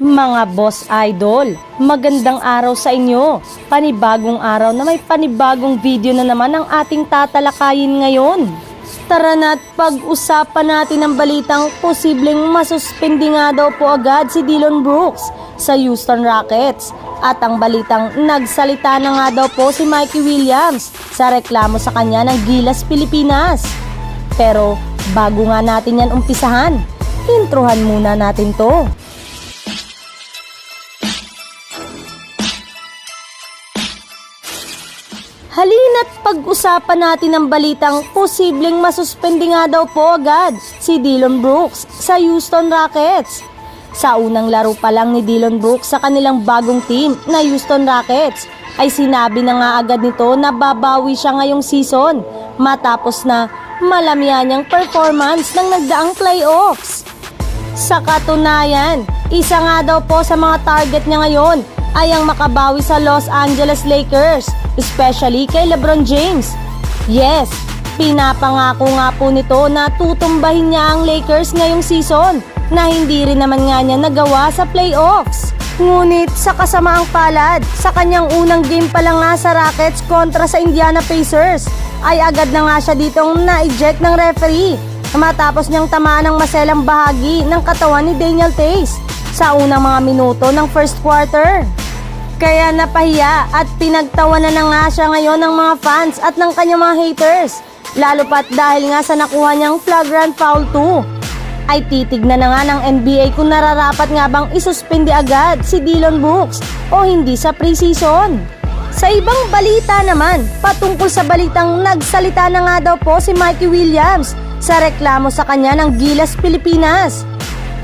Mga boss idol, magandang araw sa inyo. Panibagong araw na may panibagong video na naman ang ating tatalakayin ngayon. Tara na't pag-usapan natin ang balitang posibleng masuspindi nga daw po agad si Dillon Brooks sa Houston Rockets. At ang balitang nagsalita na nga daw po si Mikey Williams sa reklamo sa kanya ng Gilas Pilipinas. Pero bago nga natin yan umpisahan, introhan muna natin to. Halina't pag-usapan natin ang balitang posibleng masuspindi nga daw po agad si Dillon Brooks sa Houston Rockets. Sa unang laro pa lang ni Dillon Brooks sa kanilang bagong team na Houston Rockets ay sinabi na nga agad nito na babawi siya ngayong season matapos na malamya niyang performance ng nagdaang playoffs. Sa katunayan, isa nga daw po sa mga target niya ngayon ay ang makabawi sa Los Angeles Lakers, especially kay LeBron James. Yes, pinapangako nga po nito na tutumbahin niya ang Lakers ngayong season na hindi rin naman nga niya nagawa sa playoffs. Ngunit sa kasamaang palad, sa kanyang unang game pa lang nga sa Rockets kontra sa Indiana Pacers, ay agad na nga siya ditong na-eject ng referee matapos niyang tamaan ng maselang bahagi ng katawan ni Daniel Tays sa unang mga minuto ng first quarter. Kaya napahiya at pinagtawanan na nga siya ngayon ng mga fans at ng kanyang mga haters. Lalo pat dahil nga sa nakuha niyang flagrant foul 2. Ay titignan na nga ng NBA kung nararapat nga bang isuspindi agad si Dillon Brooks o hindi sa preseason. Sa ibang balita naman, patungkol sa balitang nagsalita na nga daw po si Mikey Williams sa reklamo sa kanya ng Gilas Pilipinas.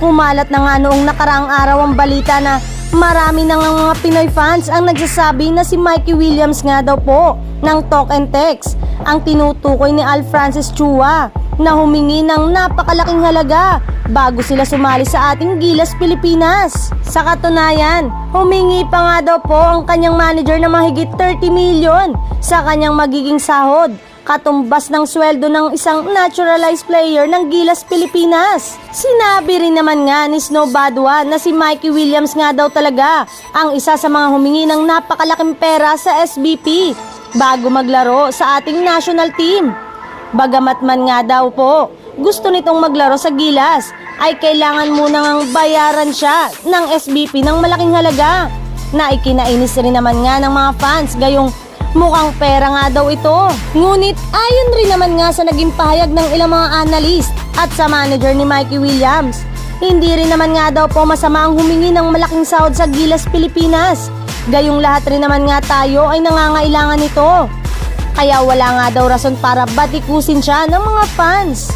Kumalat na nga noong nakaraang araw ang balita na marami na nga mga Pinoy fans ang nagsasabi na si Mikey Williams nga daw po ng Talk and Text ang tinutukoy ni Al Francis Chua na humingi ng napakalaking halaga bago sila sumali sa ating Gilas Pilipinas. Sa katunayan, humingi pa nga daw po ang kanyang manager na mahigit 30 million sa kanyang magiging sahod katumbas ng sweldo ng isang naturalized player ng Gilas Pilipinas. Sinabi rin naman nga ni Snow Badwa na si Mikey Williams nga daw talaga ang isa sa mga humingi ng napakalaking pera sa SBP bago maglaro sa ating national team. Bagamat man nga daw po, gusto nitong maglaro sa Gilas, ay kailangan muna ngang bayaran siya ng SBP ng malaking halaga na ikinainis rin naman nga ng mga fans gayong mukhang pera nga daw ito. Ngunit ayon rin naman nga sa naging pahayag ng ilang mga analyst at sa manager ni Mikey Williams, hindi rin naman nga daw po masama ang humingi ng malaking sahod sa Gilas Pilipinas. Gayong lahat rin naman nga tayo ay nangangailangan nito. Kaya wala nga daw rason para batikusin siya ng mga fans.